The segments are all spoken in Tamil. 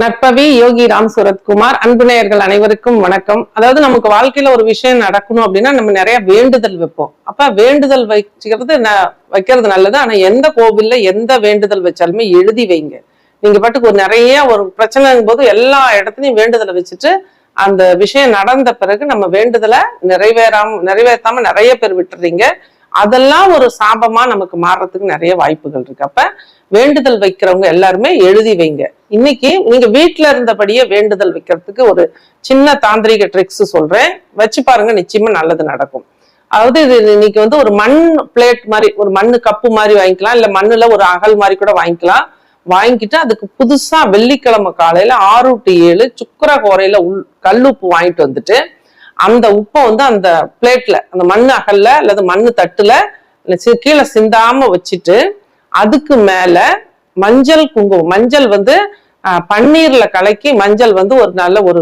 நற்பவி யோகி ராம் சுரத்குமார் அன்புநேயர்கள் அனைவருக்கும் வணக்கம். அதாவது நமக்கு வாழ்க்கையில ஒரு விஷயம் நடக்கணும் அப்படின்னா நம்ம நிறைய வேண்டுதல் வைப்போம். அப்ப வேண்டுதல் வைக்கிறது ந- வைக்கிறது நல்லது. ஆனா எந்த கோவில்ல எந்த வேண்டுதல் வச்சாலுமே எழுதி வைங்க. நீங்க பாட்டுக்கு ஒரு நிறைய ஒரு பிரச்சனைங்கும் போது எல்லா இடத்துலயும் வேண்டுதலை வச்சுட்டு அந்த விஷயம் நடந்த பிறகு நம்ம வேண்டுதலை நிறைவேறாம நிறைவேற்றாம நிறைய பேர் விட்டுறீங்க. அதெல்லாம் ஒரு சாபமா நமக்கு மாறுறதுக்கு நிறைய வாய்ப்புகள் இருக்கு. அப்ப வேண்டுதல் வைக்கிறவங்க எல்லாருமே எழுதி வைங்க. இன்னைக்கு நீங்க வீட்டுல இருந்தபடியே வேண்டுதல் வைக்கிறதுக்கு ஒரு சின்ன தாந்திரிக ட்ரிக்ஸ் சொல்றேன். வச்சு பாருங்க நிச்சயமா நல்லது நடக்கும். அதாவது இது இன்னைக்கு வந்து ஒரு மண் பிளேட் மாதிரி ஒரு மண்ணு கப்பு மாதிரி வாங்கிக்கலாம். இல்ல மண்ணுல ஒரு அகல் மாதிரி கூட வாங்கிக்கலாம். வாங்கிட்டு அதுக்கு புதுசா வெள்ளிக்கிழமை காலையில ஆறு டு ஏழு சுக்கர கோரையில உள் கல்லுப்பு வாங்கிட்டு வந்துட்டு அந்த உப்பை வந்து அந்த பிளேட்ல அந்த மண் அகல்ல அல்லது மண்ணு தட்டுல சி- கீழே சிந்தாம வச்சுட்டு அதுக்கு மேல மஞ்சள் குங்குமம் மஞ்சள் வந்து பன்னீர்ல கலக்கி மஞ்சள் வந்து ஒரு நல்ல ஒரு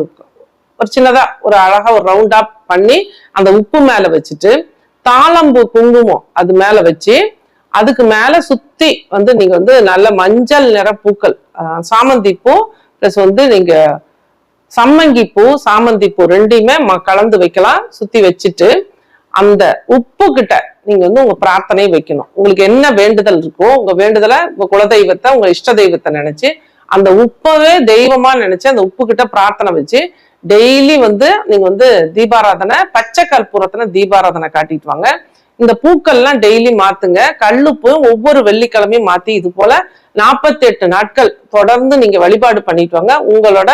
ஒரு சின்னதா ஒரு அழகா ஒரு ரவுண்டா பண்ணி அந்த உப்பு மேல வச்சுட்டு தாளம்பூ குங்குமம் அது மேல வச்சு அதுக்கு மேல சுத்தி வந்து நீங்க வந்து நல்ல மஞ்சள் நிற பூக்கள் சாமந்தி பூ பிளஸ் வந்து நீங்க சம்மங்கி பூ சாமந்தி பூ ரெண்டையுமே ம- கலந்து வைக்கலாம் சுத்தி வச்சுட்டு அந்த உப்பு கிட்ட நீங்க வந்து உங்க பிரார்த்தனை வைக்கணும். உங்களுக்கு என்ன வேண்டுதல் இருக்கோ உங்க வேண்டுதலை உங்க குலதெய்வத்தை உங்க இஷ்ட தெய்வத்தை நினைச்சு அந்த உப்பவே தெய்வமா நினைச்சு அந்த உப்பு கிட்ட பிரார்த்தனை வச்சு டெய்லி வந்து நீங்க வந்து தீபாராதனை பச்சை கற்பூரத்துல தீபாராதனை காட்டிட்டு வாங்க. இந்த பூக்கள்லாம் டெய்லி மாத்துங்க. கல்லுப்பு ஒவ்வொரு வெள்ளிக்கிழமையும் மாத்தி இது போல நாற்பத்தி எட்டு நாட்கள் தொடர்ந்து நீங்க வழிபாடு பண்ணிட்டு வாங்க. உங்களோட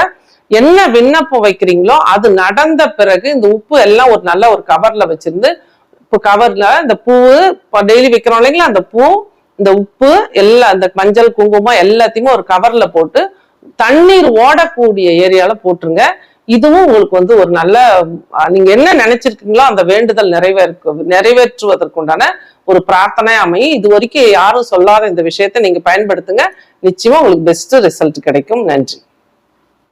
என்ன விண்ணப்பம் வைக்கிறீங்களோ அது நடந்த பிறகு இந்த உப்பு எல்லாம் ஒரு நல்ல ஒரு கவர்ல வச்சிருந்து இப்போ கவர்ல இந்த பூ டெய்லி வைக்கிறோம் இல்லைங்களா? அந்த பூ இந்த உப்பு எல்லாம் இந்த மஞ்சள் குங்குமம் எல்லாத்தையுமே ஒரு கவர்ல போட்டு தண்ணீர் ஓடக்கூடிய ஏரியால போட்டுருங்க. இதுவும் உங்களுக்கு வந்து ஒரு நல்ல நீங்க என்ன நினைச்சிருக்கீங்களோ அந்த வேண்டுதல் நிறைவேற்க நிறைவேற்றுவதற்குண்டான ஒரு பிரார்த்தனை அமையும். இது வரைக்கும் யாரும் சொல்லாத இந்த விஷயத்தை நீங்க பயன்படுத்துங்க. நிச்சயமா உங்களுக்கு பெஸ்ட் ரிசல்ட் கிடைக்கும். நன்றி.